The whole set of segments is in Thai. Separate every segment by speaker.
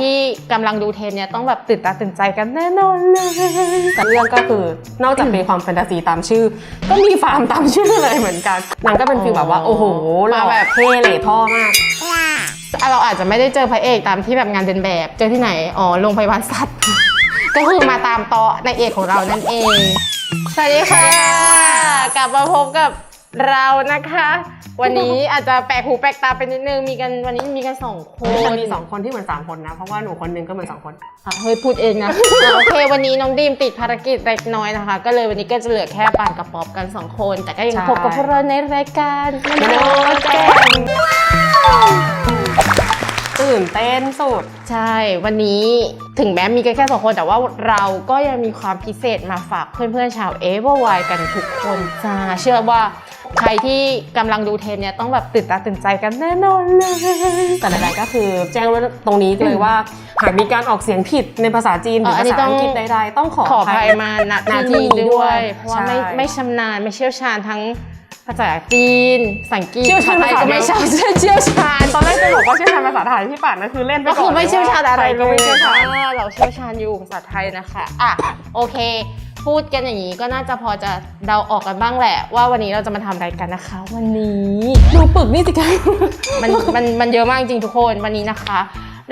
Speaker 1: ที่กำลังดูเทปเนี้ยต้องแบบตื่นตาตื่นใจกันแน่นอนเลย
Speaker 2: แต่เรื่องก็คือนอกจากมีความแฟนตาซีตามชื่อ ก็มีฟาร์มตามชื่อเลยเหมือนกันนางก็เป็นฟีลแบบว่า
Speaker 1: อ๋อ
Speaker 2: โอ้โหหล่อ
Speaker 1: มาแบบ
Speaker 2: เท่เหล่ท่อมาก
Speaker 1: เราอาจจะไม่ได้เจอพระเอกตามที่แบบงานเดินแบบ เจอที่ไหน อ๋อโรงพยาบาลสัตว์ ก็คือมาตามต่อในเอกของเรานั่นเอง สวัสดีค่ะ กลับมาพบกับ เรานะคะ วันนี้อาจจะแปลกหูแปลกตาไปนิดนึงมีกันวันนี้มีกันสองค
Speaker 2: มัน
Speaker 1: น
Speaker 2: มีสองคนที่เหมือนสามคนนะ เพราะว่าหนูคนหนึงก็เหมือนสองคน
Speaker 1: อะเฮ้ยพูดเองนะอะโอเค วันนี้น้องดีมติดภารกิจเล็กน้อยนะคะ ก็เลยวันนี้ก็จะเหลือแค่ปานกับป๊อปกันสองคน แต่ก็ยัง
Speaker 2: ใช่
Speaker 1: พบกับพวกเราในรายการม
Speaker 2: ม
Speaker 1: โน
Speaker 2: โน
Speaker 1: แก
Speaker 2: แก
Speaker 1: ง
Speaker 2: งตื่นเต้นสุด
Speaker 1: ใช่ วันนี้ถึงแม้มีกันแค่สองคนแต่ว่าเราก็ยังมีความพิเศษมาฝากเพื่อนๆชาวเอเวอร์ไวกันทุกคนจ้าเชื่อว่า ใครที่กำลังดูเทปเนี้ยต้องแบบตื่นตาตื่นใจกันแน่นอนเลย
Speaker 2: แต่ใดๆก็คือแจ้งไว้ตรงนี้เลยว่าหากมีการออกเสียงผิดในภาษาจีนหรือ
Speaker 1: เอออั
Speaker 2: ภาน
Speaker 1: นี้
Speaker 2: ษา
Speaker 1: ต้อง
Speaker 2: อังกฤษใดๆต้องขอ
Speaker 1: ขออภัยมาณ
Speaker 2: ณ
Speaker 1: ที่
Speaker 2: ที่
Speaker 1: นี้
Speaker 2: นี้
Speaker 1: ด้
Speaker 2: ด้
Speaker 1: ว
Speaker 2: วยย
Speaker 1: เพราะว่าไม่
Speaker 2: ใช่
Speaker 1: ไม่ชำนาญไม่เชี่ยวชาญทั้งภาษาจีนภาษาอังกฤษ
Speaker 2: เชี่ยวชาญ
Speaker 1: ภษไทยก็ไม่
Speaker 2: ภาษาเดี
Speaker 1: เชี่
Speaker 2: ยว
Speaker 1: ยวเชี่ยวชาญ
Speaker 2: ตอนแรกจะบอกว่าเชี่ยวชาญภาษาไทยที่ป่านนั่นคือเล่นไป
Speaker 1: ก็
Speaker 2: ก่อน
Speaker 1: คือไม่เชี่ยวชาญอะไร
Speaker 2: ใค
Speaker 1: เล
Speaker 2: ก็
Speaker 1: ย
Speaker 2: ไม่เชี่ยวชาญ
Speaker 1: อ่าเราเชี่ยวชาญอยู่ภาษาไทยนะคะอะโอเค พูดกันอย่างนี้ก็น่าจะพอจะเดาออกกันบ้างแหละ ว่าวันนี้เราจะมาทำอะไรกันนะคะ วันนี้
Speaker 2: ดูปึกนี่สิคะ
Speaker 1: มันมันมันเยอะมากจริงๆทุกคนวันนี้นะคะ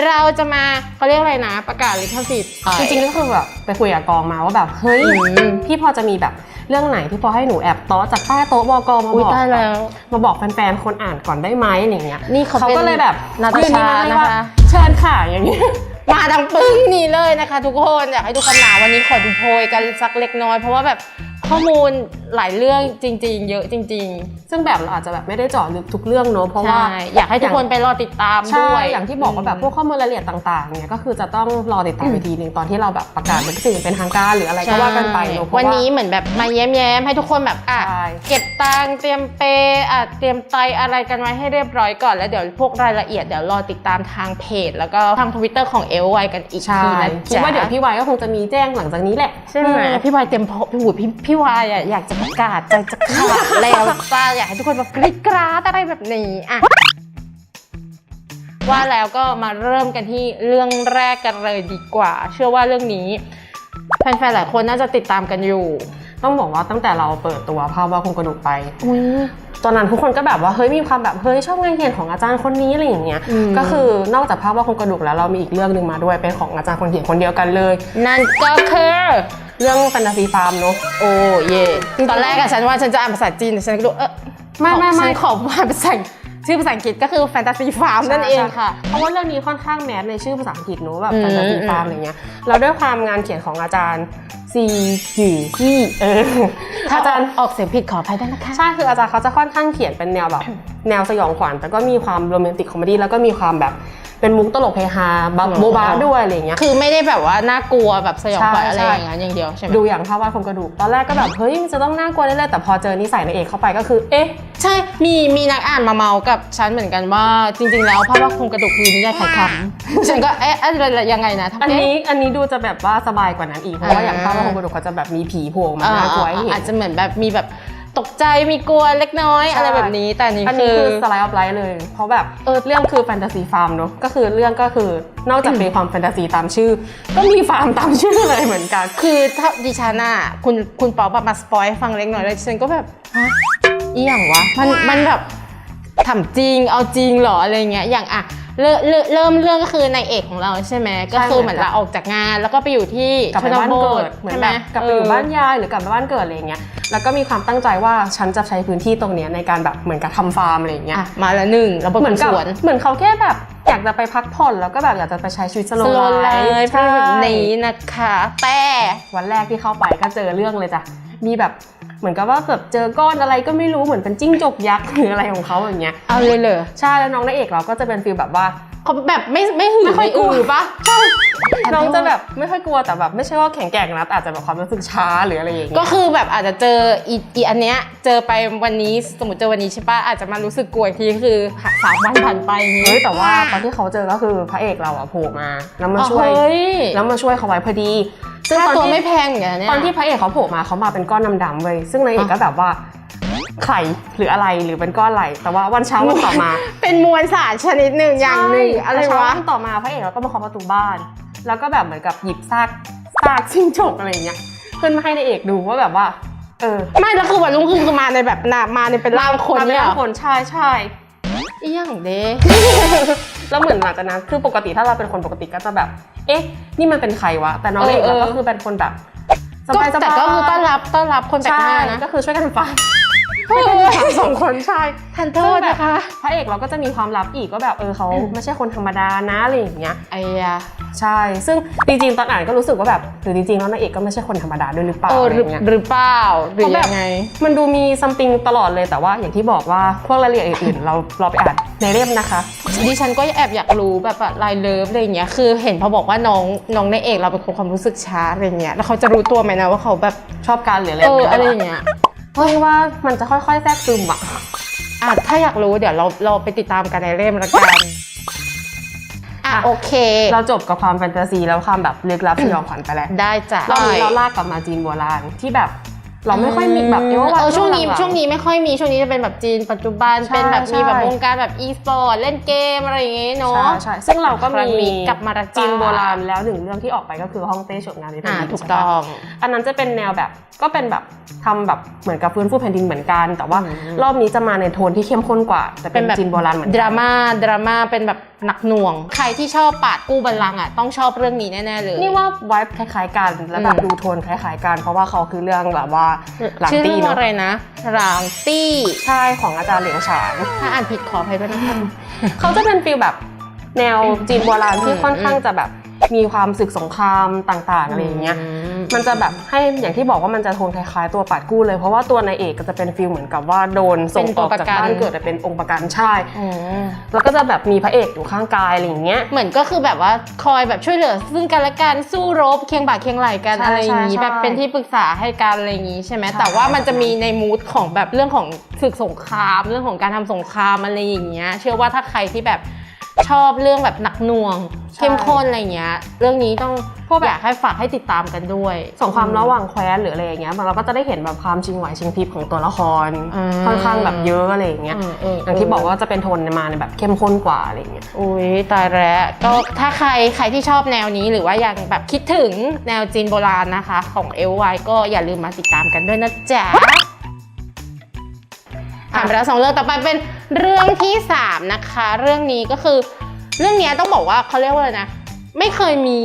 Speaker 1: เราจะมาเขาเรียกอะไรนะ ประกาศลิขสิทธิ์
Speaker 2: จริงๆก็คือแบบไปคุยกับกองมาว่าแบบเฮ้ย
Speaker 1: อืม
Speaker 2: พี่พอจะมีแบบเรื่องไหนที่พอให้หนูแอบโต๊ะจากใต้โต๊ะบกมา
Speaker 1: อุ้ย
Speaker 2: บอก
Speaker 1: ได้แล้ว
Speaker 2: มาบอกแฟนๆคนอ่านก่อนได้ไหมอย่างเงี้ย
Speaker 1: นี่เขา
Speaker 2: เขา
Speaker 1: เป็น
Speaker 2: ก็เลยแบบ
Speaker 1: นาตาชา
Speaker 2: ยื่น
Speaker 1: นะ
Speaker 2: มาให้
Speaker 1: คะ
Speaker 2: ว่าเชิญค่ะอย่างเงี้ย
Speaker 1: มาดังปึ้งนี่เลยนะคะ ทุกคนอยากให้ดูคำหนาวันนี้ขอดูโพยกันสักเล็กน้อยเพราะว่าแบบ ข้อมูลหลายเรื่องจริง ๆ เยอะจริง
Speaker 2: ซึ่งแบบเราอาจจะแบบไม่ได้เจาะลึกทุกเรื่องเนอะเพ
Speaker 1: ๆ
Speaker 2: ราะว่า
Speaker 1: ใช่อยากให้ทุกคนไปรอติดตาม
Speaker 2: ใช่
Speaker 1: ด้วย
Speaker 2: อย่างที่บอกว่าแบบพวกข้อมูลรายละเอียดต่างๆเนี่ยก็คือจะต้องรอติดตามอีกทีหนึ่งตอนที่เราแบบประกาศเป็นสิ่งเป็นทางการหรืออะไรก็ว่ากันไปเนอะเพราะ
Speaker 1: วันนี้เหมือนแบบมาแย้มๆให้ทุกคนแบบอะ
Speaker 2: ใช่
Speaker 1: เก็บตังค์เตรียมเปย์อะเตรียมไตอะไรกันไว้ให้เรียบร้อยก่อนแล้วเดี๋ยวพวกรายละเอียดเดี๋ยวรอติดตามทางเพจ แล้วก็ทางทวิตเตอร์ของเอลไวกันอีก
Speaker 2: ใช่
Speaker 1: ทีนะ
Speaker 2: คิด
Speaker 1: จ๊ะ
Speaker 2: ว่าเดี๋ยวพี่วายก็คงจะมีแจ้งหลังจากนี้แหละ
Speaker 1: ใช่ไหมพี่วายเต็มพอพี่หูพี่พี่วายอะอยากจะประกาศใจจะขาดแล้วจ้าอยากให้ทุกคนแบบกรี๊ดกราดอะไรแบบนี้อะว่าแล้วก็มาเริ่มกันที่เรื่องแรกกันเลยดีกว่า เชื่อว่าเรื่องนี้แฟนๆหลายคนน่าจะติดตามกันอยู่
Speaker 2: ต้องบอกว่าตั้งแต่เราเปิดตัวภาพว่าคงกระดูกไป
Speaker 1: อุ้ย
Speaker 2: ตอนนั้นทุกคนก็แบบว่าเฮ้ยมีความแบบเฮ้ยชอบงานเขียนของอาจารย์คนนี้อะไรอย่างเงี้ย
Speaker 1: อืม
Speaker 2: ก็คือนอกจากภาพว่าคงกระดูกแล้วเรามีอีกเรื่องหนึ่งมาด้วยเป็นของอาจารย์คนเขียนคนเดียวกันเลย
Speaker 1: นั่นก็คือ
Speaker 2: เรื่องแฟนตาซีฟาร์มเนอะ
Speaker 1: โอ้เย่
Speaker 2: จริงๆ
Speaker 1: ตอนแรกอะฉันว่าฉันจะอ่านภาษาจีนแต่ฉันก็ดูเออ
Speaker 2: ไม่ไม่ไม่
Speaker 1: ฉันขออ่านภาษาชื่อภาษาอังกฤษก็คือแฟนตาซีฟาร์มนั่นเองค่ะ
Speaker 2: เพราะว่าเรื่องนี้ค่อนข้างแมสในชื่อภาษาอังกฤษเนอะแบบ
Speaker 1: อืม
Speaker 2: แฟนตาซีฟาร์มอะไรเงี้ยแล้วด้วยความงานเขียนของอาจารย์ซีจือที่เออ
Speaker 1: ถ้า
Speaker 2: อา
Speaker 1: จะ
Speaker 2: จารย์
Speaker 1: ออกเสียงผิดขออภัยด้วยนะคะ
Speaker 2: ใช่คืออาจารย์เขาจะค่อนข้างเขียนเป็นแนวแบบแนวสยองขวัญแต่ก็มีความโรแมนติกคอมเมดี้แล้วก็มีความแบบ เป็นมุกตลกเฮฮาบับ
Speaker 1: อ๋อ
Speaker 2: โบบาด้วยอะไรเงี้ย
Speaker 1: คือไม่ได้แบบว่าน่ากลัวแบบสยองขวัญ
Speaker 2: ใช่
Speaker 1: อะไร
Speaker 2: ใช่
Speaker 1: อย่างนั้นอย่างเดียวใช่ไหม
Speaker 2: ดูอย่างภาพวาดคนกระดูกตอนแรกก็แบบเฮ้ยมันจะต้องน่ากลัวแน่ๆแต่พอเจอนิสัยนางเอกเข้าไปก็คือเอ๊ะ
Speaker 1: ใช่มีมีนักอ่านมาเมากับฉันเหมือนกันว่าจริง ๆ แล้วภาพว่าโครงกระดูกคือนิยายขายคำฉันก็เอ๊ะอะไรยังไงนะทำ
Speaker 2: อัน
Speaker 1: เอ๊ะ
Speaker 2: นี้อันนี้ดูจะแบบว่าสบายกว่านั้นอีกเพราะว่า
Speaker 1: อ่า
Speaker 2: อย่างภาพวาดคนกระดูกเขาจะแบบมีผีโผล่ออกมา
Speaker 1: อ่า
Speaker 2: น่ากลัวให้เห็น
Speaker 1: อาจจะเหมือนแบบมีแบบ ตกใจมีกลัวเล็กน้อย
Speaker 2: ใช่
Speaker 1: อะไรแบบนี้แต่อันนี้
Speaker 2: อัน
Speaker 1: คื
Speaker 2: นี้
Speaker 1: อ
Speaker 2: คือสไลด์ออฟไลท์เลย เพราะแบบเออเรื่องคือแฟนตาซีฟาร์มเนอะก็คือเรื่องก็คือนอกจากมีความแฟนตาซีตามชื่อ ก็มีฟาร์มตามชื่อเลยเหมือนกัน
Speaker 1: คือถ้าดิฉันอะคุณคุณป๊อปอะมาสปอยให้ฟังเล็กน้อยแล้วดิฉันก็แบบฮะอีหยังวะมันมันแบบ ทำจริงเอาจริงเหรออะไรเงี้ยอย่างอะเริ่มเริ่มเริ่มเรื่องก็คือในเอกของเราใช่ไหมก็คือเหมือนลาออกจากงาน แล้วก็ไปอยู่ที่
Speaker 2: กลับไป
Speaker 1: ชน
Speaker 2: บ้าน
Speaker 1: บ
Speaker 2: เกิ
Speaker 1: ท
Speaker 2: ดเหมือน
Speaker 1: ใช่
Speaker 2: แบ
Speaker 1: ไหม
Speaker 2: บกลับไปอยู่บ้านยายหรือกลับไปบ้านเกิดอะไรอย่างเงี้ยแล้วก็มีความตั้งใจว่าฉันจะใช้พื้นที่ตรงเนี้ยในการแบบเหมือนกับทำฟาร์มอะไรอย่างเงี้ย
Speaker 1: อะมาละหนึ่งแล้วบน
Speaker 2: เหมือนกับ
Speaker 1: สวน
Speaker 2: เหมือนเขาแค่แบบอยากจะไปพักผ่อนแล้วก็แบบอยากจะไปใช้ชีวิตสโล
Speaker 1: สโล
Speaker 2: ว์
Speaker 1: ไล
Speaker 2: ไล
Speaker 1: ฟ์
Speaker 2: ฟ์
Speaker 1: เป็นแบบนี้นะคะ แต่
Speaker 2: วันแรกที่เข้าไปก็เจอเรื่องเลยจ้ะมีแบบ เหมือนกับว่าแบบเจอก้อนอะไรก็ไม่รู้เหมือนเป็นจิ้งจกยักษ์หรืออะไรของเขาอย่างเงี้ย
Speaker 1: เอาเลยเลย
Speaker 2: ใช่แล้วน้องนางเอกเราก็จะเป็นฟีลแบบว่า
Speaker 1: เขาแบบไม่ไม่หือ
Speaker 2: ไม่ค่อยกลัว
Speaker 1: อือปะ
Speaker 2: ใช่น้องจะแบบไม่ค่อยกลัวแต่แบบไม่ใช่ว่าแข็งแกร่งนะแต่อาจจะแบบความรู้สึกช้าหรืออะไรอย่างเงี้
Speaker 1: ก็
Speaker 2: ย
Speaker 1: คือแบบอาจจะเจออีอีอันเนี้ยเจอไปวันนี้สมมติเจอวันนี้ใช่ปะอาจจะมารู้สึกกลัวอีกทีคือสามวันผ่านไปอย่างงี้
Speaker 2: เฮ้ยแต่ว่าตอนที่เขาเจอก็คือพระเอกเราอะโผล่มาแล้วมาช่วย
Speaker 1: อ๋อเฮ้ย
Speaker 2: แล้วมาช่วยเขาไว้พอดีซึ่ง
Speaker 1: ค่า
Speaker 2: ตอน
Speaker 1: ตัว
Speaker 2: ที่
Speaker 1: ไม่แพงเหมือนกันนะเนี่ย
Speaker 2: ตอนที่พระเอกเขาโผล่มาเขามาเป็นก้อนดำๆเว้ยซึ่งนางเอกก็แบบว่า ไข่หรืออะไรหรือเป็นก้อนอะไรแต่ว่าวันเช้าวันต่อมา
Speaker 1: เป็นมวลสารชนิดหนึ่งอย่างหนึ่ง
Speaker 2: ใช่
Speaker 1: อะไร
Speaker 2: แต่เช้าวะวันต่อมาพระเอกเราก็มาเคาะประตูบ้าน แล้วก็แบบเหมือนกับหยิบซากซากจิ้งจกอะไรอย่างเงี้ยขึ้นมาให้ในายเอกดูว่าแบบว่า เออ
Speaker 1: ไม่แล้วคือวันรุ่งขึ้นคือมาในแบบนามาในเป็นร่างคน
Speaker 2: มาเป็
Speaker 1: เนี่ย
Speaker 2: ร่างคนใช่ใช่
Speaker 1: อีหยังเด้
Speaker 2: แล้วเหมือนหลังจากนั้นคือปกติถ้าเราเป็นคนปกติก็จะแบบ เอ๊ะ นี่มันเป็นใครวะ แต่น้อง
Speaker 1: เออ
Speaker 2: เอกเรา
Speaker 1: เออ
Speaker 2: ก็คือเป็นคนแบบส
Speaker 1: ก็
Speaker 2: บายๆ
Speaker 1: แต่ก็คือต้อนรับต้อนรับคนแปลก
Speaker 2: ใช่
Speaker 1: หน้านะ
Speaker 2: ก็คือช่วยกันฟัง
Speaker 1: เฮ้ย
Speaker 2: สองคนใช่
Speaker 1: ทันโทษนะคะ
Speaker 2: พระเอกเราก็จะมีความลับอีกก็แบบเออเขาไม่ใช่คนธรรมดานะอะไรอย่างเงี้ย
Speaker 1: ไอ้ยา
Speaker 2: ใช่ ซึ่งจริงๆตอนอ่านก็รู้สึกว่าแบบหรือจริงๆแล้วนางเอกก็ไม่ใช่คนธรรมดาด้วยหรือเปล่า
Speaker 1: เออ
Speaker 2: อะไร
Speaker 1: หรือ
Speaker 2: เงี้ย
Speaker 1: หรือเปล่าหรือ
Speaker 2: เขาแบบ
Speaker 1: ยังไง
Speaker 2: มันดูมีซัมติงตลอดเลยแต่ว่าอย่างที่บอกว่าพวกรายละเอียดอื่นๆเราเราไปอ่านในเล่มนะคะ
Speaker 1: ดิฉันก็แอบอยากรู้แบบว่าลายเลิฟอะไรอย่างเงี้ยคือเห็นเขาบอกว่าน้องน้องในเอกเราเป็นคนความรู้สึกช้าอะไรเงี้ยแล้วเขาจะรู้ตัวไหมนะว่าเขาแบบ
Speaker 2: ชอบการหรืออะไร
Speaker 1: เออ
Speaker 2: แบบ
Speaker 1: อะไร
Speaker 2: นี้
Speaker 1: อย่างเงี้ย
Speaker 2: เพราะว่ามันจะค่อยๆ แทรกซึมอะ
Speaker 1: อะถ้าอยากรู้เดี๋ยวเราเราไปติดตามกันในเล่มละกันอะ
Speaker 2: อะ
Speaker 1: โอเค
Speaker 2: เราจบกับความแฟนตาซีแล้วความแบบลึกลับสยองขวัญไปแล้ว
Speaker 1: ได้จ้ะ
Speaker 2: รอบนี้เราลากกลับมาจีนโบราณที่แบบ เราไม่ค่อยมีแบบเอว่า
Speaker 1: เออช่วงนี้
Speaker 2: หลัๆ
Speaker 1: ช่วงนี้ไม่ค่อยมีช่วงนี้จะเป็นแบบจีนปัจจุบัน
Speaker 2: ใช่
Speaker 1: เป็นแบบมีแบบ
Speaker 2: ใช่
Speaker 1: วงการแบบอีสปอร์ตเล่นเกมอะไรอย่างเงี้ยเนาะ
Speaker 2: ใช่ใช่ซึ่งเราก็
Speaker 1: ครั้
Speaker 2: มี
Speaker 1: งนี้กลับมาละจ้า
Speaker 2: จีนโบราณแล้วหนึ่งเรื่องที่ออกไปก็คือฮ่องเต้ฉกงานในแผ่
Speaker 1: อ่าน
Speaker 2: ดิน
Speaker 1: ถูก
Speaker 2: ใช่ปะ
Speaker 1: ต้อง
Speaker 2: อันนั้นจะเป็นแนวแบบก็เป็นแบบทำแบบเหมือนกับฟื้นฟูแผ่นดินเหมือนกัน แต่ว่า
Speaker 1: อืม
Speaker 2: รอบนี้จะมาในโทนที่เข้มข้นกว่าแต่เป็นจีนโบราณเหมือน
Speaker 1: ด
Speaker 2: กั
Speaker 1: ราม่าดราม่าเป็นแบบหนักหน่วง ใครที่ชอบปาดกู้บัลลังก์อะต้องชอบเรื่องนี้แน่ๆเลย
Speaker 2: นี่ว่าไวท์คล้ายๆกันแล้วแบบ
Speaker 1: อืม
Speaker 2: ดูโทนคล้ายๆกัน เพราะว่าเขาคือเรื่องแบบว่าหลัง
Speaker 1: ชื่อ
Speaker 2: ตี
Speaker 1: เรื่อง
Speaker 2: เนาะ
Speaker 1: อะไรนะหลางตี้
Speaker 2: ใช่ของอาจารย์เหลียงฉาน
Speaker 1: ถ้าอ่านผิดขออภัยด้วยนะคะ
Speaker 2: เขาจะเป็นฟีลแบบแนวจีนโบราณที่
Speaker 1: อืม
Speaker 2: ค่อนข้างจะแบบ มีความศึกสงครามต่างๆอะไรอย่างเงี้ย
Speaker 1: ม
Speaker 2: มันจะแบบให้อย่างที่บอกว่ามันจะโทนคล้ายๆตัวปัดกู้เลยเพราะว่าตัวนายเอกก็จะเป็นฟีลเหมือนกับว่าโดนส่งออกจากบ้านเกิดแต่เป็นองค์ประกันใช่
Speaker 1: อืม
Speaker 2: แล้วก็จะแบบมีพระเอกอยู่ข้างกายอะไรอย่างเงี้ย
Speaker 1: เหมือนก็คือแบบว่าคอยแบบช่วยเหลือ ซึ่งกันและกันสู้รบเคียงบ่าเคียงไหลกัน
Speaker 2: ใช่
Speaker 1: อะไรอย่างนี้
Speaker 2: ใช่
Speaker 1: แบบเป็นที่ปรึกษาให้กันอะไรอย่างนี้ใช่ไหม
Speaker 2: ใช่
Speaker 1: แต่ว่ามันจะมีในมูดของแบบเรื่องของศึกสงคราม เรื่องของการทำสงครามอะไรอย่างเงี้ยเชื่อว่าถ้าใครที่แบบ ชอบเรื่องแบบหนักหน่วงเข้มข้นอะไรอย่างเงี้ย เรื่องนี้ต้อง
Speaker 2: พวกแบบ
Speaker 1: อยากให้ฝากให้ติดตามกันด้วย
Speaker 2: สงครามระหว่างแคว้นหรืออะไรอย่างเงี้ยเราก็จะได้เห็นแบบความชิงไหวชิงพริบของตัวละคร
Speaker 1: อืม
Speaker 2: ค่อนข้างแบบเยอะอะไรอย่างเงี้ย
Speaker 1: เออเออ
Speaker 2: อย่างที่บอกว่าจะเป็นโทนมาในแบบเข้มข้นกว่าอะไรอย่างเงี้ย
Speaker 1: อุ้ยตายแล้วก็ถ้าใครใครที่ชอบแนวนี้หรือว่ายังแบบคิดถึงแนวจีนโบราณนะคะ ของเอลไวก็อย่าลืมมาติดตามกันด้วยนะจ๊ะ ผ่านไปแล้วสองเรื่องต่อไปเป็นเรื่องที่สามนะคะ เรื่องนี้ก็คือเรื่องเนี้ยต้องบอกว่าเขาเรียกว่าอะไรนะไม่เคยมี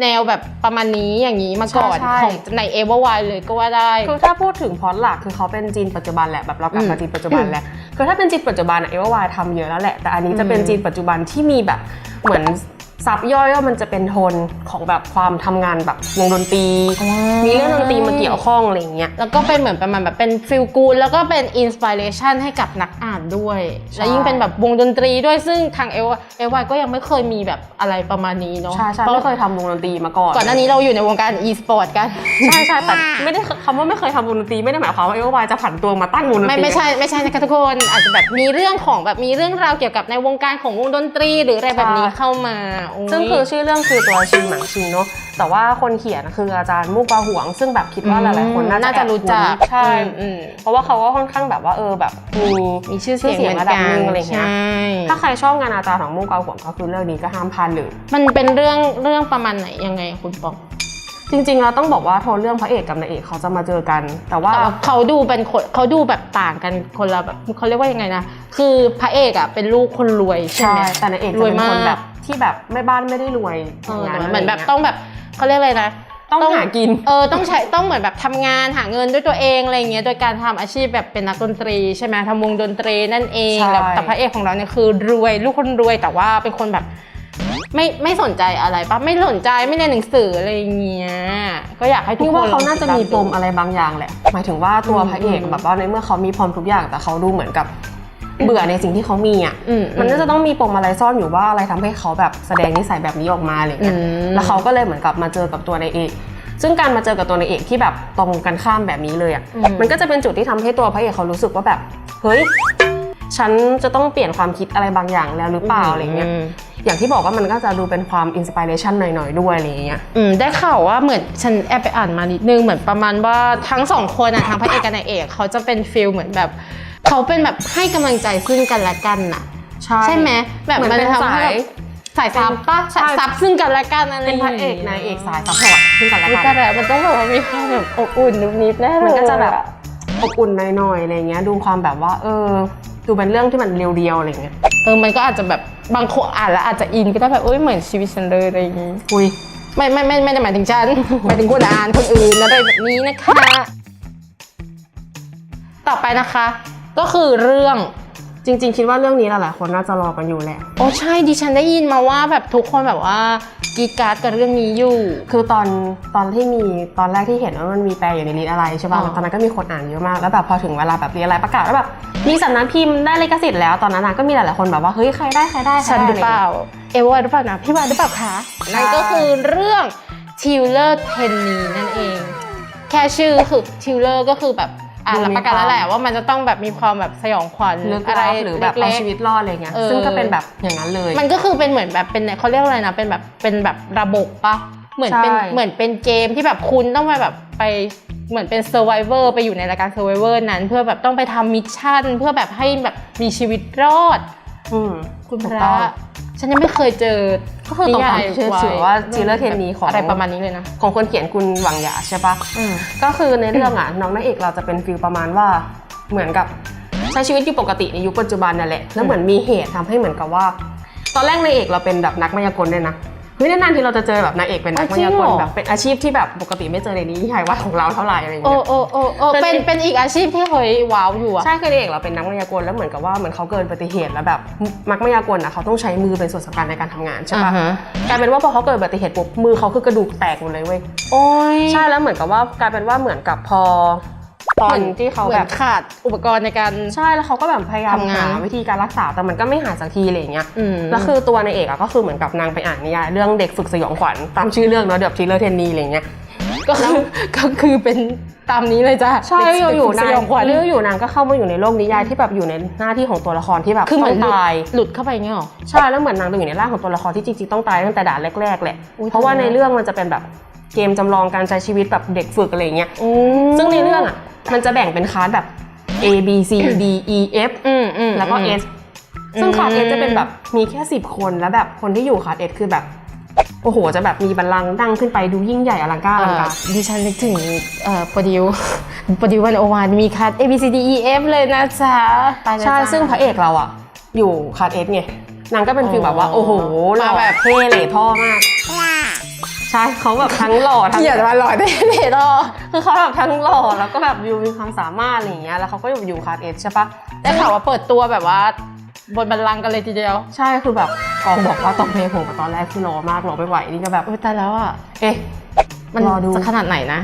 Speaker 1: แนวแบบประมาณนี้อย่างนี้มาก่อน
Speaker 2: ใช่ใช่
Speaker 1: ของในเอเวอร์ไวเลยก็ว่าได้
Speaker 2: คือถ้าพูดถึงพล็อตหลักคือเขาเป็นจีนปัจจุบันแหละแบบเรากลับมา
Speaker 1: อืม
Speaker 2: จีนปัจจุบันแหละคือถ้าเป็นจีนปัจจุบันอะเอวาวายทำเยอะแล้วแหละแต่อันนี้จะเป็น
Speaker 1: อืม
Speaker 2: จีนปัจจุบันที่มีแบบเหมือน ซับย่อยว่ามันจะเป็นโทนของแบบความทำงานแบบวงดนตรี มีเรื่องดนตรีมาเกี่ยวข้องอะไรอย่างเงี้ย
Speaker 1: แล้วก็เป็นเหมือนประมาณแบบเป็นฟิลกูลแล้วก็เป็นอินสปิเรชันให้กับนักอ่านด้วย
Speaker 2: ใช่
Speaker 1: แล้วยิ่งเป็นแบบวงดนตรีด้วยซึ่งทางเอลเอลวก็ยังไม่เคยมีแบบอะไรประมาณนี้เนาะ
Speaker 2: ใช่ใช่
Speaker 1: เพราะ
Speaker 2: ไม่เคยทำวงดนตรีมาก่อน
Speaker 1: ก่อนหน้านี้เราอยู่ในวงการอีสปอร์ตกัน
Speaker 2: ใช่ใช่แต่ไม่ได้คำว่าไม่เคยทำวงดนตรีไม่ได้หมายความว่าเอวาวายจะผันตัวมาตั้งวงดนตรี
Speaker 1: ไม่ไม่ใช่ไม่ใช่นะคะทุกคนอาจจะแบบมีเรื่องของแบบมีเรื่องราวเกี่ยวกับในวงการของวงดนตรีหรืออะไรแบบนี้เข้ามาโย
Speaker 2: ซึ่งคือชื่อเรื่องคือตัวชิงหมังชิงเนาะแต่ว่าคนเขียนคืออาจารย์มุกปาหวง ซึ่งแบบคิดว่าหลายๆคนน่า
Speaker 1: น่า
Speaker 2: จะ
Speaker 1: จะรู้จัก
Speaker 2: แอบคุ้นใช่
Speaker 1: อืมอืม
Speaker 2: เพราะว่าเขาก็ค่อนข้างแบบว่าเออแบบมี
Speaker 1: มีชื่อเสียงเหมือน
Speaker 2: ระดั
Speaker 1: กับน
Speaker 2: หนึงอะไรเงี้ย
Speaker 1: ใช่
Speaker 2: ถ้าใครชอบงานอาจารย์ของมุกปาหวงก็คือเรื่องนี้ก็ห้ามพลาดเลย
Speaker 1: มันเป็นเรื่องเรื่องประมาณไหนยังไงคุณปอง
Speaker 2: จริงๆเราต้องบอกว่าโทนเรื่องพระเอกกับนางเอกเขาจะมาเจอกัน แต่ว่า
Speaker 1: แต่ว่าเขาดูเป็นคนเขาดูแบบต่างกันคนละแบบเขาเรียกว่ายังไงนะ คือพระเอกอะเป็นลูกคนรวยใช่
Speaker 2: ใช่
Speaker 1: ไหม
Speaker 2: แต่นางเอก
Speaker 1: ร
Speaker 2: จะ
Speaker 1: วย
Speaker 2: เป็นคน
Speaker 1: มาก
Speaker 2: แบบ ที่แบบแม่บ้านไม่ได้รวย
Speaker 1: เออ
Speaker 2: อย่างนั้น
Speaker 1: เหมือนแบบะ
Speaker 2: ไร
Speaker 1: ต้องแบบเขาเรียกอะไรนะ
Speaker 2: ต้อง หากิน
Speaker 1: เออต้องใช้ต้องเหมือนแบบทำงานหาเงินด้วยตัวเองอะไรอย่างเงี้ยโดยการทำอาชีพแบบเป็นนักดนตรีใช่ไหมทำวงดนตรีนั่นเอง
Speaker 2: ใช่
Speaker 1: แล้วแต่พระเอกของเราเนี่ยคือรวยลูกคนรวยแต่ว่าเป็นคนแบบ ไม่ไม่สนใจอะไรปะไม่สนใจไม่เรียนหนังสืออะไรอย่างเงี้ยก็อยากให้ทุก
Speaker 2: พี่
Speaker 1: คน
Speaker 2: ว่าเขาน่าจะมีปม
Speaker 1: ลองติดตาดู
Speaker 2: อะไรบางอย่างแหละ หมายถึงว่าตัว
Speaker 1: อืม
Speaker 2: พระเอก
Speaker 1: อืม
Speaker 2: แบบว่าในเมื่อเขามีพร้อมทุกอย่างแต่เขาดูเหมือนกับ เบื่อในสิ่งที่เขามีอะ
Speaker 1: อืม
Speaker 2: มันน่าจะต้องมีปมอะไรซ่อนอยู่ว่าอะไรทำให้เขาแบบแสดงนิสัยแบบนี้ออกมาอะไรเงี้ย
Speaker 1: อืม
Speaker 2: แล้วเขาก็เลยเหมือนกับมาเจอกับตัวในายเอกซึ่งการมาเจอกับตัวในายเอกที่แบบตรงกันข้ามแบบนี้เลยอะ
Speaker 1: อืม
Speaker 2: มันก็จะเป็นจุดที่ทำให้ตัวพระเอกเขารู้สึกว่าแบบเฮ้ยฉันจะต้องเปลี่ยนความคิดอะไรบางอย่างแล้วหรือเปล่าอะไรเงี้ย
Speaker 1: ม
Speaker 2: อย่างที่บอกว่ามันก็จะดูเป็นความอินสปิเรชันหน่อยๆด้วยอะไรเงี้ย
Speaker 1: อืมได้ข่าวว่าเหมือนฉันแอบไปอ่านมานิดนึงเหมือนประมาณว่าทั้งสองคนอะทั้งพระเอกกับนางเอกเขาจะเป็นฟิลเหมือนแบบ เขาเป็นแบบให้กำลังใจซึ่งกันและกันน่ะ
Speaker 2: ใช่
Speaker 1: ใช่ไหมแบบ
Speaker 2: เหมือน
Speaker 1: มัน
Speaker 2: เป็น
Speaker 1: ทำให้
Speaker 2: สาย
Speaker 1: แบบสายซับปะ
Speaker 2: ใช่
Speaker 1: สายซับซึ่งกันและกันอะไร
Speaker 2: เป็นพระเอกนายเอกสายซัพพอร์ตซึ่งกันและ
Speaker 1: อุ๊ย
Speaker 2: กั
Speaker 1: แต่
Speaker 2: น
Speaker 1: แบบมันต้องแบบว่ามีความแบบอบอุ่นนิดๆแน่เลย
Speaker 2: มันก็จะแบบ อบอุ่นหน่อยๆอะไรเงี้ย ดูความแบบว่า เออ ดูเป็นเรื่องที่มันเรียวๆอะไรเงี้ย
Speaker 1: เออมันก็อาจจะแบบบางคนอ่านแล้วอาจจะอินก็ได้แบบเอ้ยเหมือนชีวิตฉันเลยอะไรอย่างงี้
Speaker 2: คุย
Speaker 1: ไม่ไม่ไม่ไม่ได้หมายถึงฉัน หมายถึงคนอ่านคนอื่นอะไรแบบนี้นะคะ ต่อไปนะคะ ก็คือเรื่อง
Speaker 2: จริง ๆ คิดว่าเรื่องนี้หลายๆคนน่าจะรอกันอยู่แหละ
Speaker 1: โอ้ใช่ดิฉันได้ยินมาว่าแบบทุกคนแบบว่ากรีดกราร์ดกับเรื่องนี้อยู่
Speaker 2: คือตอนตอนที่มีตอนแรกที่เห็นว่ามันมีแปลอยู่ในลิสต์อะไรใช่ป่ะ
Speaker 1: อ๋อ
Speaker 2: ตอนนั้นก็มีคนอ่านเยอะมาก แล้วแบบพอถึงเวลาแบบลิสต์อะไรประกาศว่าแบบมีสำนักพิมพ์ได้ลิขสิทธิ์แล้วตอนนั้นนะก็มีหลายๆคนแบบว่าเฮ้ยใครได้ใครได้ใค
Speaker 1: ฉัน
Speaker 2: ได้
Speaker 1: หรือเปล่า เอวาหรือเปล่านะพี่วาหรือเปล่าคะนั่นก็คือเรื่องทิวเลอร์เทนนีนั่นเอง แค่ชื่อคือทิวเลอร์ก็คือแบบ อ่านรับประกันแล้วแหละว่ามันจะต้องแบบมีความแบบสยองขวัญ
Speaker 2: ลึก
Speaker 1: อะไร
Speaker 2: ลับหรือแบบเอา
Speaker 1: เล็กๆ
Speaker 2: ชีวิตรอดอะไรเงี้ย
Speaker 1: เออ
Speaker 2: ซึ่งก็เป็นแบบอย่างนั้นเลย
Speaker 1: มันก็คือเป็นเหมือนแบบเป็นเขาเรียกอะไรนะเป็นแบบเป็นแบบระบบปะเหมือนเป็น
Speaker 2: ใช่
Speaker 1: เหมือนเป็นเกมที่แบบคุณต้องไปแบบไปเหมือนเป็นเซอร์ไวเวอร์ไปอยู่ในรายการเซอร์ไวเวอร์นั้น เพื่อแบบต้องไปทำมิชชั่น เพื่อแบบให้แบบมีชีวิตรอด
Speaker 2: อืม
Speaker 1: คุณพ
Speaker 2: ถูก
Speaker 1: ระ
Speaker 2: ต้อง
Speaker 1: ฉันยังไม่เคยเจอ
Speaker 2: ก็คือตรงตามที่ชื่อชื่อว่า Thriller Tenni ของ
Speaker 1: อะไรประมาณนี้เลยนะ
Speaker 2: ของคนเขียนคุณหวังหยาใช่ปะ
Speaker 1: อืม
Speaker 2: ก็คือในเรื่องอะน้องนางเอกเราจะเป็นฟิลประมาณว่าเหมือนกับใช้ชีวิตอยู่ปกติในยุคปัจจุบันนั่นแหละแล้วเหมือนมีเหตุทำให้เหมือนกับว่า ตอนแรกนางเอกเราเป็นแบบนักมายากลด้วยนะ เฮ้ยนานๆที่เราจะเจอแบบนางเอกเป็นนัก
Speaker 1: อ๋อ
Speaker 2: มายากล
Speaker 1: จริงเหรอ
Speaker 2: แบบเป็นอาชีพที่แบบปกติไม่เจอในนี้ใช่ว่าของเราเท่าไหร่อะไรอย่าง
Speaker 1: โอ้
Speaker 2: เงี้ย
Speaker 1: โอ้โอ้โอ้
Speaker 2: เป็
Speaker 1: เป็นนเป็นอีกอาชีพที่เคยว้าวอยู่อะ
Speaker 2: ใช่คือนางเอกเราเป็นนักมายากลแล้วเหมือนกับว่าเหมือนเขาเกิดอุบัติเหตุแล้วแบบนักมายากลนะเขาต้องใช้มือเป็นส่วนสำคัญในการทำงานใช่
Speaker 1: อ่า
Speaker 2: ปะ
Speaker 1: ฮะ
Speaker 2: กลายเป็นว่าพอเขาเกิดอุบัติเหตุปุ๊บมือเขาคือกระดูกแตกหมดเลยเว้ย
Speaker 1: โอ้ย
Speaker 2: ใช่แล้วเหมือนกับว่ากลายเป็นว่าเหมือนกับพอ ตอนที่เขา
Speaker 1: หมื
Speaker 2: แบ
Speaker 1: อบนขาดอุปกรณ์ในการ
Speaker 2: ใช่แล้วเขาก็แบบพยายาม
Speaker 1: ทำงาน
Speaker 2: หาวิธีการรักษาแต่มันก็ไม่หายสักทีอะไรอย่างเงี้ย
Speaker 1: อืม
Speaker 2: แล้วคือตัวนายเอกอะก็คือเหมือนกับนางไปอ่านนิยายเรื่องเด็กฝึกสยองขวัญตามชื่อเรื่องเนาะเดอะทิลเลอร์เทนนีอะไรอย่างเงี้ย
Speaker 1: ก็คือก็คือเป็นตามนี้เลยจ้ะ
Speaker 2: ใช่อยู่อยู่
Speaker 1: ส
Speaker 2: นาง
Speaker 1: ยองขวัญ
Speaker 2: เรื่องอยู่นางก็เข้ามาอยู่ในโลกนิยายที่แบบอยู่ในหน้าที่ของตัวละครที่แบบ
Speaker 1: คือเหมื
Speaker 2: ต้
Speaker 1: อ
Speaker 2: อนง
Speaker 1: หลุด
Speaker 2: ตาย
Speaker 1: หลุดเข้าไปเงี้ยหรอ
Speaker 2: ใช่แล้วเหมือนนางต้องอยู่ในร่างของตัวละครที่จริงๆต้องตายตั้งแต่ด่านแรกๆแหละ
Speaker 1: อุ๊ย
Speaker 2: เพราะว่า
Speaker 1: ตายแล้ว
Speaker 2: ในเรื่องมันจะเป็นแบบ เกมจำลองการใช้ชีวิตแบบเด็กฝึกอะไรอย่างเงี้ย
Speaker 1: อืม
Speaker 2: ซึ่งในเรื่องอะมันจะแบ่งเป็นคลาสแบบ A B C D E F
Speaker 1: อืมอืม
Speaker 2: แล้วก็
Speaker 1: อืม
Speaker 2: S ซึ่งคลาส
Speaker 1: อื
Speaker 2: S
Speaker 1: ม
Speaker 2: จะเป็นแบบมีแค่ 10 คนแล้วแบบคนที่อยู่คลาส S คือแบบโอ้โห จะแบบมีบัลลังก์นั่งขึ้นไปดูยิ่งใหญ่อลังการอ
Speaker 1: เอ่
Speaker 2: ลัง
Speaker 1: อ
Speaker 2: การ
Speaker 1: ดิฉันนึกถึงเอ่อโปรดิวโปรดิววันโอวานมีคัด A B C D E F เลยนะจ๊ะไปเลย
Speaker 2: ใช่
Speaker 1: จ้ะ
Speaker 2: ซึ่งพระเอกเราอะอยู่คลาส S ไงนางก็เป็นฟีลแบบว่า
Speaker 1: อ๋อ
Speaker 2: โอ้โหหล่อ
Speaker 1: มาแบบ
Speaker 2: เท่เหล่ท่อมาก ใช่เขาแบบทั้งหล่อทั้ง
Speaker 1: เกลียดมาหล่อได้เลยหรอ
Speaker 2: คือเขาแบบทั้งหล่อแล้วก็แบบอยู่มีความสามารถอะไรอย่างเงี้ยแล้วเขาก็อยู่อยู่คลาส S ใช่ปะ
Speaker 1: ได้ข่าวว่าเปิดตัวแบบว่า บนบัลลังก์กันเลยทีเดียว
Speaker 2: ใช่คือแบบกองบอกว่าตอนเพลงผมกับตอนแรกคือหล่อมากหล่อไม่ไหวนี่ก็แบบ
Speaker 1: โอ้ยตายแล้วอะ
Speaker 2: เอ๊ะ
Speaker 1: มัน
Speaker 2: รอดู
Speaker 1: จะขนาดไหนนะ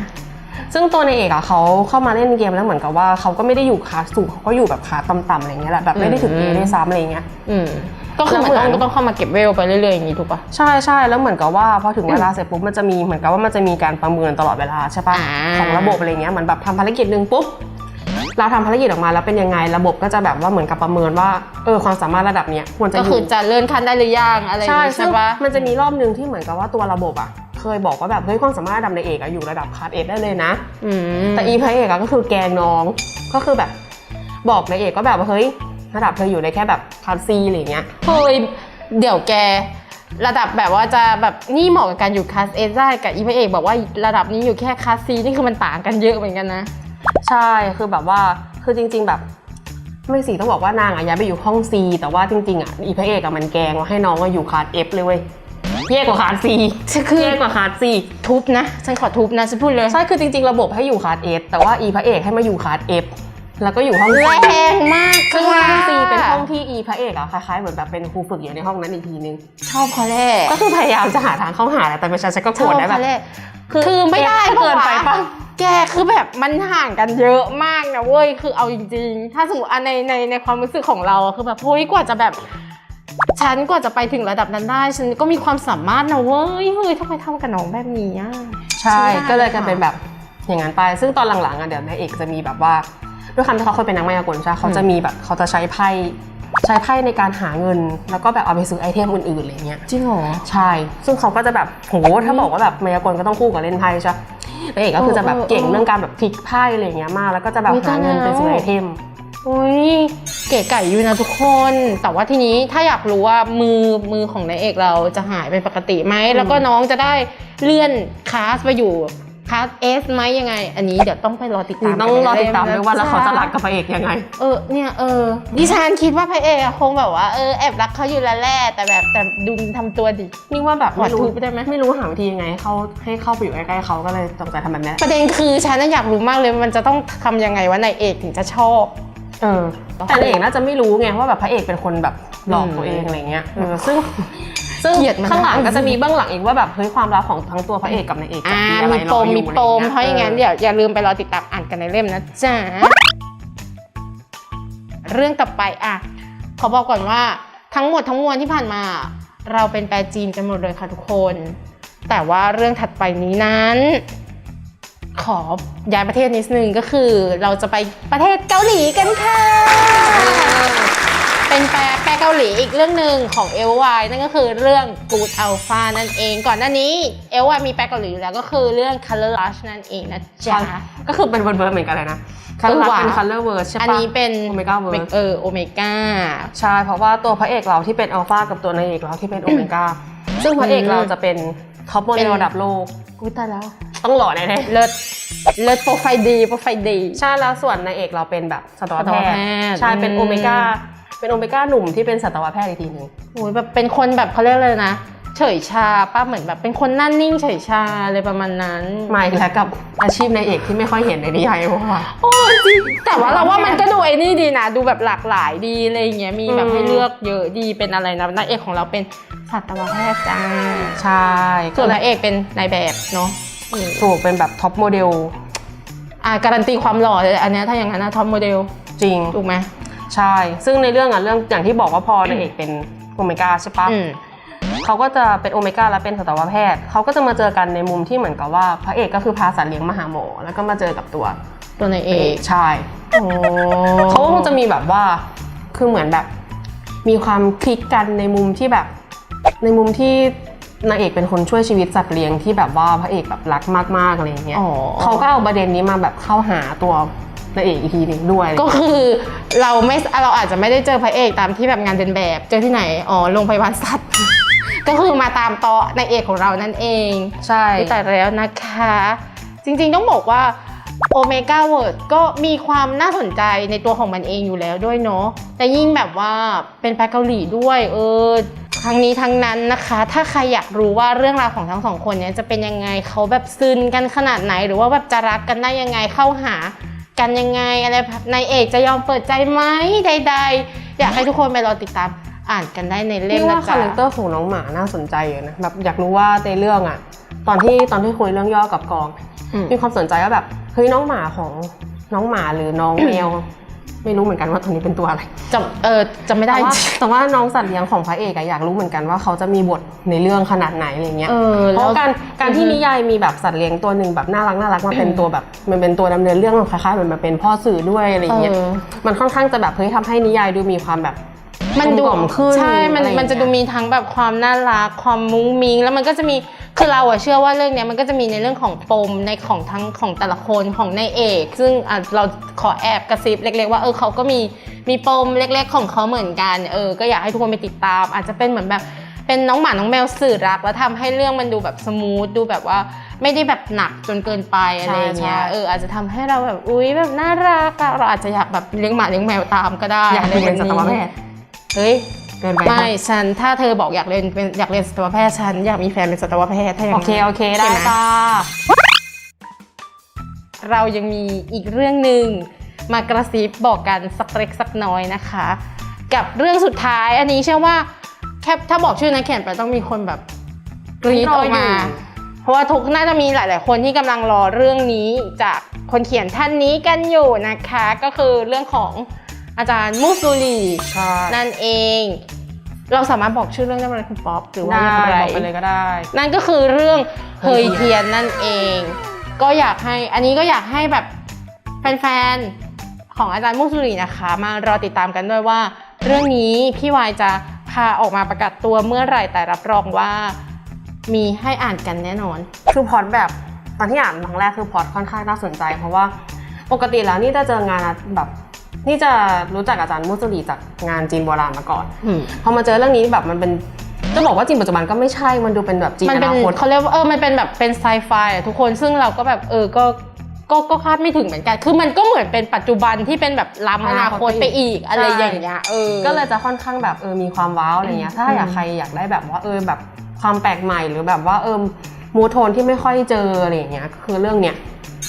Speaker 2: ซึ่งตัวในเอกอะเขาเข้ามาเล่นเกมแล้วเหมือนกับว่าเขาก็ไม่ได้อยู่คลาสสูงเขาก็อยู่แบบคลาสต่ำๆอะไรเงี้ยแหละแบบไม่ได้ถึง
Speaker 1: อื
Speaker 2: เอ
Speaker 1: ม
Speaker 2: ด้วยซ้ำอะไรเงี้ย
Speaker 1: อืม ก็คือเหมือน
Speaker 2: แล้วเหมื
Speaker 1: ต้
Speaker 2: อ
Speaker 1: อนงต้องเข้ามาเก็บเวลไปเรื่อยๆอย่างนี้ถูกปะ
Speaker 2: ใช่ใช่แล้วเหมือนกับว่าพอถึงเวลาเสร็จปุ๊บมันจะมีเหมือนกับว่ามันจะมีการประเมินตลอดเวลาใช่ปะ
Speaker 1: อ่า
Speaker 2: ของระบบอะไรเงี้ยเหมือนแบบทำภารกิจหนึ่งปุ๊บเราทำภารกิจออกมาแล้วเป็นยังไงระบบก็จะแบบว่าเหมือนกับประเมินว่าเออความสามารถระดับเนี้ยควรจะ
Speaker 1: ก็
Speaker 2: อ
Speaker 1: คือยู่จะเลื่อนขั้นได้หรือยังอะไรอย่าง
Speaker 2: ใช่
Speaker 1: งี้
Speaker 2: ซึ่
Speaker 1: ใช่
Speaker 2: ง
Speaker 1: ปะ
Speaker 2: มันจะมีรอบหนึ่งที่เหมือนกับว่าตัวระบบอะเคยบอกว่าแบบเฮ้ยความสามารถระดับในเอกอะอยู่ระดับคลาสเอได้เลยนะ
Speaker 1: อืม
Speaker 2: แต่อีพระเอกอะก็คือแกล้งน้องก็คือแบบบอกนายเอกก็แบบว่าเฮ้ย ระดับเธออยู่ในแค่แบบคลาสซีอะไรเงี้ย
Speaker 1: เฮ้ยเดี๋ยวแก ระดับแบบว่าจะแบบนี่เหมาะกับการอยู่คลาสเอได้กับอีพระเอกบอกว่าระดับนี้อยู่แค่คลาสซีนี่คือมันต่างกันเยอะเหมือนกันนะ
Speaker 2: ใช่คือแบบว่าคือจริง ๆ แบบไม่สิต้องบอกว่านางอะย้ายไปอยู่ห้องซีแต่ว่าจริงๆอะอีพระเอกอะมันแกล้งว่าให้น้องอะอยู่คลาสเอฟเลยเว้ยแย่กว่าคลาสซี
Speaker 1: คือ
Speaker 2: แย่กว่าคลาสซี
Speaker 1: ทุบนะ ฉันขอทุบนะ ฉันพูดเลย
Speaker 2: ใช่ คือจริง ๆ ระบบให้อยู่คลาสเอฟแต่ว่าอีพระเอกให้มาอยู่คลาสเอฟ แล้วก็อยู่ห้องซี
Speaker 1: แรงมาก
Speaker 2: ซึ่งห้องซีเป็นห้อง
Speaker 1: ที่
Speaker 2: ที่อีพระเอกอะคล้ายๆเหมือนแบบเป็นครูฝึกอยู่ในห้องนั้นอีกทีนึง
Speaker 1: ชอบเขาแรก
Speaker 2: ก็คือพยายามจะหาทางเข้าหาแหละแต่ไม่ใช่ฉันก็โกรธได้แบบ
Speaker 1: คือคือไม่ได้
Speaker 2: เกินไปปะ
Speaker 1: แกคือแบบมันห่างกันเยอะมากนะเว้ยคือเอาจริง ๆ ถ้าสมมติอันในในในความรู้สึกของเราอะคือแบบเฮ้ยกว่าจะแบบฉันกว่าจะไปถึงระดับนั้นได้ ฉันก็มีความสามารถนะเว้ยเฮ้ยทำไมทำกับน้องแบบนี้อะ
Speaker 2: ใช่
Speaker 1: ใช่
Speaker 2: ก็เลยกลายเป็นแบบอย่างนั้นไป ซึ่งตอนหลังๆอะเดี๋ยวนายเอกจะมีแบบว่า ด้วยความที่เขาเคยเป็นนักมายากลใช่ปะเขาจะมีแบบเขาจะใช้ไพ่ใช้ไพ่ในการหาเงิน แล้วก็แบบเอาไปซื้อไอเทมอื่นๆอะไรเงี้ย
Speaker 1: จริงเหรอ
Speaker 2: ใช่ ซึ่งเขาก็จะแบบโหถ้าบอกว่าแบบมายากลก็ต้องคู่กับเล่นไพ่ใช่ปะนางเอกก็คือจะแบบ
Speaker 1: เออเออ
Speaker 2: เก่งเรื่องการแบบพลิกไพ่อะไรเงี้ยมากแล้วก็จะแบบ
Speaker 1: อุ๊ย
Speaker 2: หาเงิน
Speaker 1: ตายแล้ว
Speaker 2: ไปซื้อไอเทม
Speaker 1: อุ้ยเก๋ไก่อยู่นะทุกคน แต่ว่าทีนี้ถ้าอยากรู้ว่ามือมือของนายเอกเราจะหายเป็นปกติไหม แล้วก็น้องจะได้เลื่อนคลาสไปอยู่ คลาสเอสไหมยังไง อันนี้เดี๋ยวต้องไปรอติดตาม
Speaker 2: ต้องรอติดตาม
Speaker 1: กัน
Speaker 2: ด้วยว่าแล้วเขาจะรัก
Speaker 1: น
Speaker 2: กับพระเอกยังไง
Speaker 1: เออเนี่ยเออดิฉันคิดว่าพระเอกอะคงแบบว่าเออแอบรักเขาอยู่แล้วแหละแต่แบบแต่ดูทำตัวดิ
Speaker 2: นี่ว่าแบบ
Speaker 1: ขอ
Speaker 2: ไม่รู้
Speaker 1: ทุบได้ไหม
Speaker 2: ไม่รู้หาวิธียังไงให้เขาให้เข้าไปอยู่ใกล้ๆเขาก็เลยตกใจทำแบบนี้
Speaker 1: ประเด็นคือฉันน่ะอยากรู้มากเลยมันจะต้องทำยังไงว่านายเอกถึงจะชอบ
Speaker 2: เออแต่นางเอกน่าจะไม่รู้ไงว่าแบบพระเอกเป็นคนแบบหลอกตัวเองอะไรเงี้ยเออซึ่ง ซึ่ง
Speaker 1: เกลียดมัน
Speaker 2: ข้างหลัง
Speaker 1: นะ
Speaker 2: ก็จะมีเบื้องหลังอีกว่าแบบเฮ้ยความรักของทั้งตัวพระเอกกับนางเอกจะ
Speaker 1: อ่า
Speaker 2: มีอะไร
Speaker 1: มี
Speaker 2: ร
Speaker 1: ป
Speaker 2: อ
Speaker 1: ม
Speaker 2: อยู่
Speaker 1: มีปม
Speaker 2: อ
Speaker 1: เพราะอย่างนั้นเดี๋ยวอย่าลืมไปรอติดตามอ่านกันในเล่มนะจ๊ะเรื่องต่อไปอะขอบอกก่อนว่าทั้งหมดทั้งมวลที่ผ่านมา เราเป็นแปลจีนกันหมดเลยค่ะทุกคน แต่ว่าเรื่องถัดไปนี้นั้น ขอย้ายประเทศนิดนึงก็คือ เราจะไปประเทศเกาหลีกันค่ะ เป็นแปลแปลเกาหลีอีกเรื่องหนึ่งของเอลวายนั่นก็คือเรื่อง Good Alpha นั่นเอง ก่อนหน้านี้เอลวายมีแปลเกาหลีอยู่แล้วก็คือเรื่อง Color Rush นั่นเองนะจ๊ะ
Speaker 2: ก็คือเป็นเวิร์ดๆเหมือนกันเลยนะคัล
Speaker 1: เอ
Speaker 2: เล
Speaker 1: อ
Speaker 2: อร์
Speaker 1: ว่ะ
Speaker 2: เป็นคัลเลอร์เวิร์ดใช่ปะ
Speaker 1: อันนี้เป็น
Speaker 2: โอเมก้าเวิร์ด
Speaker 1: เออโอเมก้า
Speaker 2: ใช่เพราะว่าตัวพระเอกเราที่เป็นอัลฟากับตัวนางเอกเราที่เป็นโอเมก้าซึ่งพระเอกเราจะเป็นท็อปโมเด
Speaker 1: เป็
Speaker 2: ล
Speaker 1: น
Speaker 2: ระดับโลก
Speaker 1: อุ้ยตายแล้ว
Speaker 2: ต้องหล่อแน่
Speaker 1: เลิศเลิศโปรไฟล์ดีโปรไฟล์ดี
Speaker 2: ๆใช่แล้วส่วนนางเอกเราเป็นแบบสัตว
Speaker 1: สัต
Speaker 2: แพ
Speaker 1: ว
Speaker 2: ท
Speaker 1: แพ
Speaker 2: ย์
Speaker 1: ทย์
Speaker 2: ใช่เป็น
Speaker 1: อืม
Speaker 2: โอเมก้า เป็นโอเมก้าหนุ่มที่เป็นสัตวแพทย์อีกทีหนึ่ง
Speaker 1: โอ้ยแบบเป็นคนแบบเขาเรียกเลยนะ เฉยชาป้าเหมือนแบบเป็นคนนั่นนิ่งเฉยชาอะไรประมาณนั้น
Speaker 2: มาอีกแล้วกับอาชีพนายเอกที่ไม่ค่อยเห็นในนิยายว่า
Speaker 1: โอ้จริงแต่ว่าเราว่ามันก็ดูไอ้นี่ดีนะ ดูแบบหลากหลายดีอะไรอย่างเงี้ยมีแบบ
Speaker 2: อืม
Speaker 1: ให้เลือกเยอะดีเป็นอะไรนะนายเอกของเราเป็นสัตวแพทย์จ้า
Speaker 2: ใช่
Speaker 1: ส่วนนายเอกเป็นนายแบบเนาะอืม
Speaker 2: ถูกเป็นแบบท็อปโมเดล
Speaker 1: อ่าการันตีความหล่อเลยอันเนี้ยถ้าอย่างนั้นนะท็อปโมเดล
Speaker 2: จริง
Speaker 1: ถูกไหม
Speaker 2: ใช่ ซึ่งในเรื่องอะเรื่องอย่างที่บอกว่าพอนางเอกเป็นโอเมก้าใช่ปะ
Speaker 1: อืม
Speaker 2: เขาก็จะเป็นโอเมก้าและเป็นสัตวแพทย์เขาก็จะมาเจอกันในมุมที่เหมือนกับว่าพระเอกก็คือพาสัตว์เลี้ยงมาหาหมอแล้วก็มาเจอกับตัว
Speaker 1: ตัวนายเอก
Speaker 2: ใช่
Speaker 1: โอ้
Speaker 2: เขาก็คงจะมีแบบว่า คือเหมือนแบบ มีความคลิกกันในมุมที่แบบ ในมุมที่นางเอกเป็นคนช่วยชีวิตสัตว์เลี้ยงที่แบบว่าพระเอกแบบรักมากๆอะไรอย่างเงี้ย
Speaker 1: อ๋อ
Speaker 2: เขาก็เอาประเด็นนี้มาแบบเข้าหาตัว นางเอกอีกทีหนึ่งด้วย
Speaker 1: ก็คือเราไม่เราอาจจะไม่ได้เจอพระเอกตามที่แบบงานเดินแบบ เจอที่ไหน อ๋อโรงพยาบาลสัตว์ ก็คือมาตามต่อนายเอกของเรานั่นเอง
Speaker 2: ใช่
Speaker 1: แต่แล้วนะคะ จริงๆต้องบอกว่าโอเมก้าเวิร์ดก็มีความน่าสนใจในตัวของมันเองอยู่แล้วด้วยเนาะแต่ยิ่งแบบว่าเป็นแปลเกาหลีด้วยเออทั้งนี้ทั้งนั้นนะคะ ถ้าใครอยากรู้ว่าเรื่องราวของทั้งสองคนเนี้ยจะเป็นยังไงเขาแบบซึนกันขนาดไหน หรือว่าแบบจะรักกันได้ยังไงเข้าหา กันยังไงอะไรนายเอกจะยอมเปิดใจไหมใดๆอยากให้ทุกคนไปรอติดตามอ่านกันได้ในเล่ม
Speaker 2: นี่
Speaker 1: นะ
Speaker 2: ว่า
Speaker 1: จ๊ะ
Speaker 2: คาแรคเตอร์ของน้องหมาน่าสนใจอยู่นะแบบอยากรู้ว่าในเรื่องอะตอนที่ตอนที่คุยเรื่องย่อกับกอง
Speaker 1: อืม
Speaker 2: มีความสนใจว่าแบบเฮ้ยน้องหมาของน้องหมาหรือน้องแมว ไม่รู้เหมือนกันว่าตัวนี้เป็นตัวอะไร
Speaker 1: จะเออจะไม่ได้
Speaker 2: แต่ว่าแต่ว่าน้องสัตว์เลี้ยงของพระเอกอะอยากรู้เหมือนกันว่าเขาจะมีบทในเรื่องขนาดไหนอะไรเงี้ย
Speaker 1: เออ
Speaker 2: เพ
Speaker 1: แล้ว
Speaker 2: ราะการการที่
Speaker 1: อือฮึ
Speaker 2: นิยายมีแบบสัตว์เลี้ยงตัวหนึ่งแบบน่ารักน่ารักมาเป็นตัวแบบมันเป็นตัวดำเนินเรื่องคล้ายๆเหมือนมาเป็นพ่อสื่อด้วยอะไรเงี้ย
Speaker 1: เออ
Speaker 2: มันค่อนข้างจะแบบเฮ้ยทำให้นิยายดูมีความแบบ
Speaker 1: มันดู
Speaker 2: กลมกล่อมขึ้น
Speaker 1: ใช่ มัน
Speaker 2: อไรอย่างเงี้ย
Speaker 1: มันจะดูมีทั้งแบบความน่ารักความมุ้งมิ้งแล้วมันก็จะมีคือเราอะเชื่อว่าเรื่องเนี้ยมันก็จะมีในเรื่องของปมในของทั้งของแต่ละคนของนายเอก ซึ่งอะเราขอแอบกระซิบเล็ก ๆ ว่าเออเขาก็มีมีปมเล็ก ๆ ของเขาเหมือนกันเออก็อยากให้ทุกคนไปติดตาม อาจจะเป็นเหมือนแบบเป็นน้องหมาน้องแมวสื่อรักแล้วทำให้เรื่องมันดูแบบสมูทดูแบบว่าไม่ได้แบบหนักจนเกินไปอะไรอย่างเงี้ย
Speaker 2: ใช่ใช่
Speaker 1: เอออาจจะทำให้เราแบบอุ๊ยแบบน่ารักอะเราอาจจะอยากแบบเลี้ยงหมาเลี้ยงแมวตามก็ได้
Speaker 2: อยากไปเรียนสัตวแพทย์
Speaker 1: เฮ้ย
Speaker 2: เกินไป
Speaker 1: ไม่ฉันถ้าเธอบอกอยากเรียนเป็นอยากเรียนสัตวแพทย์ฉันอยากมีแฟนเป็นสัตวแพทย์ถ้าอย่าง
Speaker 2: โอ
Speaker 1: นั้น
Speaker 2: เคโอเคได้
Speaker 1: ใช่ไหม
Speaker 2: จ้า
Speaker 1: เรายังมีอีกเรื่องหนึ่งมากระซิบบอกกันสักเล็กสักน้อยนะคะ กับเรื่องสุดท้ายอันนี้เชื่อว่าแค่ถ้าบอกชื่อนักเขียนไปต้องมีคนแบบกรี๊ดออกมา เพราะว่าทุกน่าจะมีหลาย ๆ คนที่กำลังรอเรื่องนี้จากคนเขียนท่านนี้กันอยู่นะคะ ก็คือเรื่องของ อาจารย์มูซูลี
Speaker 2: ใช่
Speaker 1: นั่นเอง เราสามารถบอกชื่อเรื่องได้ไหมคุณป๊อปหรือว่า
Speaker 2: ได้
Speaker 1: อย่างไร
Speaker 2: บอกไปเลยก็ได้
Speaker 1: นั่นก็คือเรื่องเฮ
Speaker 2: เฮ
Speaker 1: ย
Speaker 2: ยเที
Speaker 1: เทีย
Speaker 2: ย
Speaker 1: น
Speaker 2: น
Speaker 1: นั่นเอง ก็อยากให้อันนี้ก็อยากให้แบบแฟนๆขของอาจารย์มุสุรีนะคะ มารอติดตามกันด้วยว่า เรื่องนี้พี่วายจะพาออกมาประกาศตัวเมื่อไหร่แต่รับรองว่ามีให้อ่านกันแน่นอน
Speaker 2: คือพล็อดแบบตอนที่อ่านครั้งแรกคือพล็อดค่อนข้างน่าสนใจ เพราะว่าปกติแล้วนี่จะเจองานแบบ นี่จะรู้จักอาจารย์มุสลีจากงานจีนโบราณมาก่อน
Speaker 1: อืม
Speaker 2: พอมาเจอเรื่องนี้แบบมันเป็นจะบอกว่าจีนปัจจุบันก็ไม่ใช่ มันดูเป็นแบบจีน
Speaker 1: มัน
Speaker 2: อ
Speaker 1: เป็น
Speaker 2: นาคต
Speaker 1: เขาเรียกว่าเออ มันเป็นแบบเป็นไซไฟอะทุกคน ซึ่งเราก็แบบเออ ก็ก็ก็คาดไม่ถึงเหมือนกัน คือมันก็เหมือนเป็นปัจจุบันที่เป็นแบบล้ำอนาคตไปอีกอะไรอย่างเงี้ย เออ
Speaker 2: ก็เลยจะค่อนข้างแบบเออ มีความว้าวอะไรเงี้ย ถ้าอยาก
Speaker 1: อืม
Speaker 2: ใครอยากได้แบบว่าเออแบบความแปลกใหม่หรือแบบว่าเออมูโทนที่ไม่ค่อยเจออะไรอย่างเงี้ย คือเรื่องเนี้ย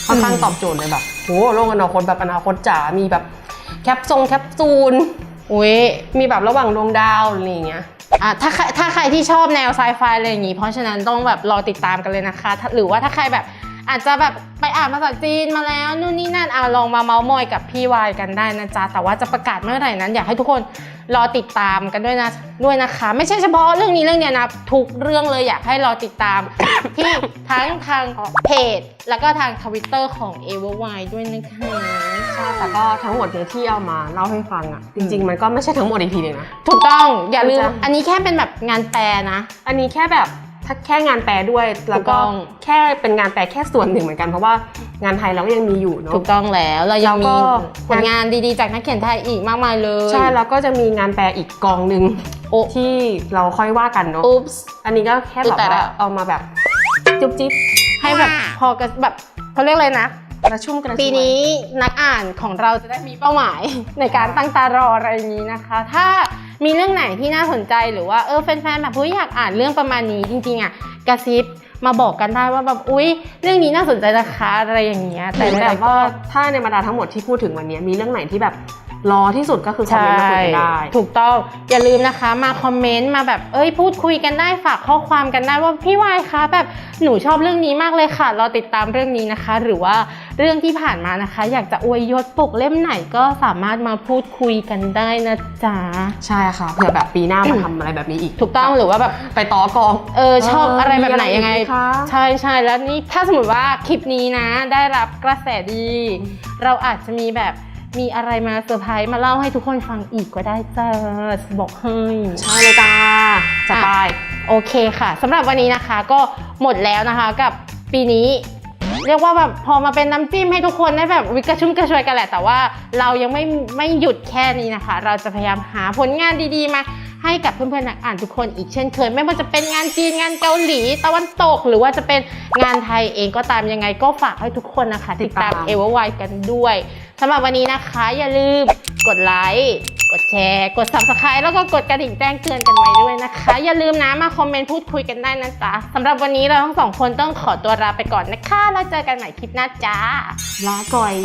Speaker 2: ค่อนข้างตอบโจทย์เลยแบบโหโลกอนาคตแบบอนาคตจ๋า มีแบบ แคปซงแคปซูล
Speaker 1: อุ้ย
Speaker 2: มีแบบระหว่างดวงดาวอะไรอย่างเงี้ย
Speaker 1: อะถ้าใครถ้าใครที่ชอบแนวไซไฟอะไรอย่างงี้ เพราะฉะนั้นต้องแบบรอติดตามกันเลยนะคะ หรือว่าถ้าใครแบบ อาจจะแบบไปอ่านภาษาจีนมาแล้วนู่นนี่นั่นเอาลองมาเมาส์มอยกับพี่วายกันได้นะจ๊ะ แต่ว่าจะประกาศเมื่อไหร่นั้น อยากให้ทุกคนรอติดตามกันด้วยนะด้วยนะคะ ไม่ใช่เฉพาะเรื่องนี้เรื่องเดียวนะทุกเรื่องเลยอยากให้รอติดตาม ที่ทั้งทางเพจ แล้วก็ทางทวิตเตอร์ของ e v e r w i ด้วยนะคะ
Speaker 2: ใช่แต่ก็ทั้งหมดเนี่ยที่เอามาเล่าให้ฟังอะจริง ๆ มันก็ไม่ใช่ทั้งหมดอีกทีหนึงนะ
Speaker 1: ถูกต้องอย่าลืม
Speaker 2: จ้ะ
Speaker 1: อันนี้แค่เป็นแบบงานแปลนะ
Speaker 2: อันนี้แค่แบบถ้า แค่งานแปลด้วยแล้วก็
Speaker 1: ถูกต้อง
Speaker 2: แค่เป็นงานแปลแค่ส่วนหนึ่งเหมือนกันเพราะว่างานไทยเราก็ยังมีอยู่เนาะ
Speaker 1: ถูกต้องแล้วเรายัง
Speaker 2: แล้วก็
Speaker 1: มีผลงานดีๆ จากนักเขียนไทยอีกมากมายเลย
Speaker 2: ใช่แล้วก็จะมีงานแปลอีกกองหนึ่ง
Speaker 1: โอ้
Speaker 2: ที่เราค่อยว่ากันเนาะ
Speaker 1: อุ๊ปส์
Speaker 2: อันนี้ก็แค่แบบ
Speaker 1: อุ๊ยแต่ละ
Speaker 2: ว่าเอามาแบบจุ๊บจิ๊บ
Speaker 1: ให้แบบพอกระแบบเขาเรียกเลยนะ
Speaker 2: กระชุ่มกระชวย
Speaker 1: ปีนี้นักอ่านของเราจะได้มีเป้าหมาย ในการตั้งตารออะไรอย่างนี้นะคะ ถ้ามีเรื่องไหนที่น่าสนใจหรือว่าเออแฟนๆแบบเฮ้ยอยากอ่านเรื่องประมาณนี้จริงๆอะกระซิบมาบอกกันได้ว่าแบบอุ๊ย เรื่องนี้น่าสนใจนะคะอะไรอย่างเงี้ย
Speaker 2: แต่
Speaker 1: แต่
Speaker 2: แบบว่าถ้าในบรรดาทั้งหมดที่พูดถึงวันนี้มีเรื่องไหนที่แบบ รอที่สุดก็คือคอมเมนต์มาคุยกันได้
Speaker 1: ถูกต้องอย่าลืมนะคะมาคอมเมนต์มาแบบเอ้ยพูดคุยกันได้ฝากข้อความกันได้ว่าพี่วายคะแบบหนูชอบเรื่องนี้มากเลยค่ะรอติดตามเรื่องนี้นะคะ หรือว่าเรื่องที่ผ่านมานะคะ อยากจะอวยยศปกเล่มไหนก็สามารถมาพูดคุยกันได้นะจ๊ะ
Speaker 2: ใช่ค่ะเผื่อแบบปีหน้ามาทำอะไรแบบนี้อีก
Speaker 1: ถูกต้องหรือว่าแบบ
Speaker 2: ไปต่อกอง
Speaker 1: เออชอบอะไรแบบไหนยังไง
Speaker 2: มีอะรอีกหมคะ
Speaker 1: ใช่ใช่แล้วนี่ถ้าสมมติว่าคลิปนี้นะ ได้รับกระแสดี เราอาจจะมีแบบ มีอะไรมาเซอร์ไพรส์มาเล่าให้ทุกคนฟังอีกก็ได้จ้าบอกให้
Speaker 2: ใช่เลยจ้าจะไป
Speaker 1: โอเคค่ะสำหรับวันนี้นะคะก็หมดแล้วนะคะกับปีนี้ เรียกว่าแบบพอมาเป็นน้ำจิ้มให้ทุกคนได้แบบวิกระชุ่มกระชวยกันแหละ แต่ว่าเรายังไม่ไม่หยุดแค่นี้นะคะ เราจะพยายามหาผลงานดีๆมาให้กับเพื่อนๆนักอ่านทุกคนอีกเช่นเคย ไม่ว่าจะเป็นงานจีนงานเกาหลีตะวันตก หรือว่าจะเป็นงานไทยเองก็ตามยังไงก็ฝากให้ทุกคนนะคะ ติดตาม
Speaker 2: ติดตาม
Speaker 1: เอเวอร์ไวกันด้วย สำหรับวันนี้นะคะ อย่าลืมกดไลค์กดแชร์ กด subscribe แล้วก็กดกระดิ่งแจ้งเตือนกันไว้ด้วยนะคะ อย่าลืมนะมาคอมเมนต์พูดคุยกันได้นะจ๊ะสำหรับวันนี้เราทั้งสองคนต้องขอตัวลาไปก่อนนะคะ แล้วเจอกันใหม่คลิปหน้าจ้า
Speaker 2: ลาก่อย